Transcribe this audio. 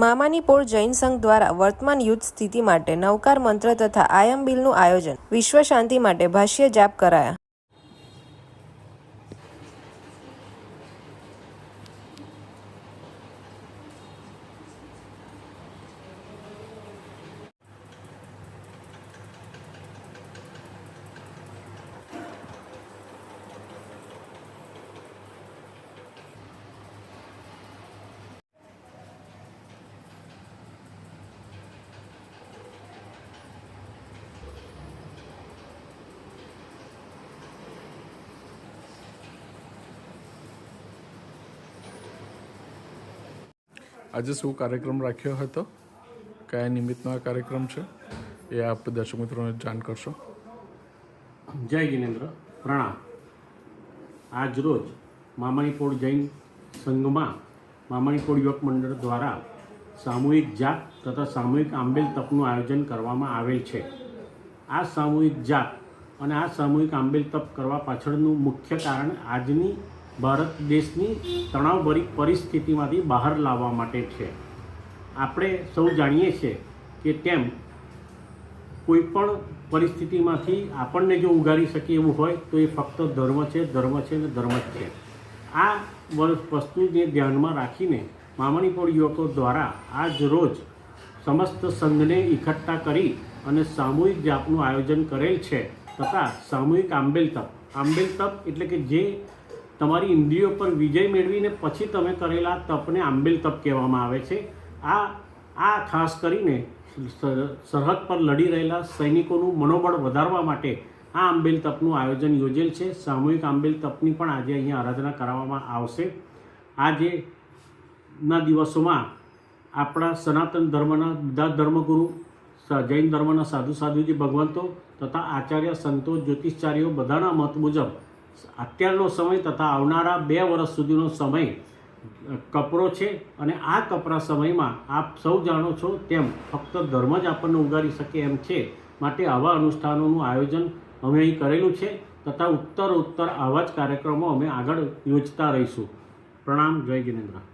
મામાની પોળ જૈન સંઘ દ્વારા વર્તમાન યુદ્ધ સ્થિતિ માટે નવકાર મંત્ર તથા આયમ બિલનું આયોજન વિશ્વ શાંતિ માટે ભાષ્ય જાપ કરાયા. આજે શું કાર્યક્રમ રાખ્યો હતો? કયા નિમિત્તનો આ કાર્યક્રમ છે? એ આપ દર્શક મિત્રોને જાણ કરશો. જય જિનેન્દ્ર. પ્રણામ. આજરોજ મામણીપોળ જૈન સંઘમાં મામાણીપોળ યુવક મંડળ દ્વારા સામૂહિક જાપ તથા સામૂહિક આંબેલ તપનું આયોજન કરવામાં આવેલ છે. આ સામૂહિક જાપ અને આ સામૂહિક આંબેલ તપ કરવા પાછળનું મુખ્ય કારણ આજની ભારત દેશની તણાવભરી પરિસ્થિતિમાંથી બહાર લાવવા માટે છે. આપણે સૌ જાણીએ છીએ કે તેમ કોઈ પણ પરિસ્થિતિમાંથી આપણને જો ઉગારી શકીએ એવું હોય તો એ ફક્ત ધર્મ છે ધર્મ છે અને ધર્મ જ છે. આ વસ્તુને ધ્યાનમાં રાખીને મામણીપોળ યુવકો દ્વારા આજ રોજ સમસ્ત સંઘને એકઠા કરી અને સામૂહિક જાપનું આયોજન કરેલ છે તથા સામૂહિક આંબેલ તપ. આંબેલ તપ એટલે કે જે તમારી ઇન્દ્રિયો પર વિજય મેળવીને પછી તમે કરેલા તપને આંબેલ તપ કહેવામાં આવે છે. આ આ ખાસ કરીને સરહદ પર લડી રહેલા સૈનિકોનું મનોબળ વધારવા માટે આ આંબેલ તપનું આયોજન યોજેલ છે. સામૂહિક આંબેલ તપની પણ આજે અહીંયા આરાધના કરાવવામાં આવશે. આજે ના દિવસોમાં આપણા સનાતન ધર્મના બધા ધર્મગુરુ જૈન ધર્મના સાધુ સાધુજી ભગવંતો તથા આચાર્ય સંતો, જ્યોતિષચાર્યો બધાના મત મુજબ અત્યારનો સમય તથા આવનારા બે વર્ષ સુધીનો સમય કપરો છે અને આ કપરા સમયમાં આપ સૌ જાણો છો તેમ ફક્ત ધર્મ જ આપણને ઉગારી શકે એમ છે માટે આવા અનુષ્ઠાનોનું આયોજન અમે અહીં કરેલું છે તથા ઉત્તર ઉત્તર આવા જ કાર્યક્રમો અમે આગળ યોજતા રહીશું. પ્રણામ, જય જિનેન્દ્ર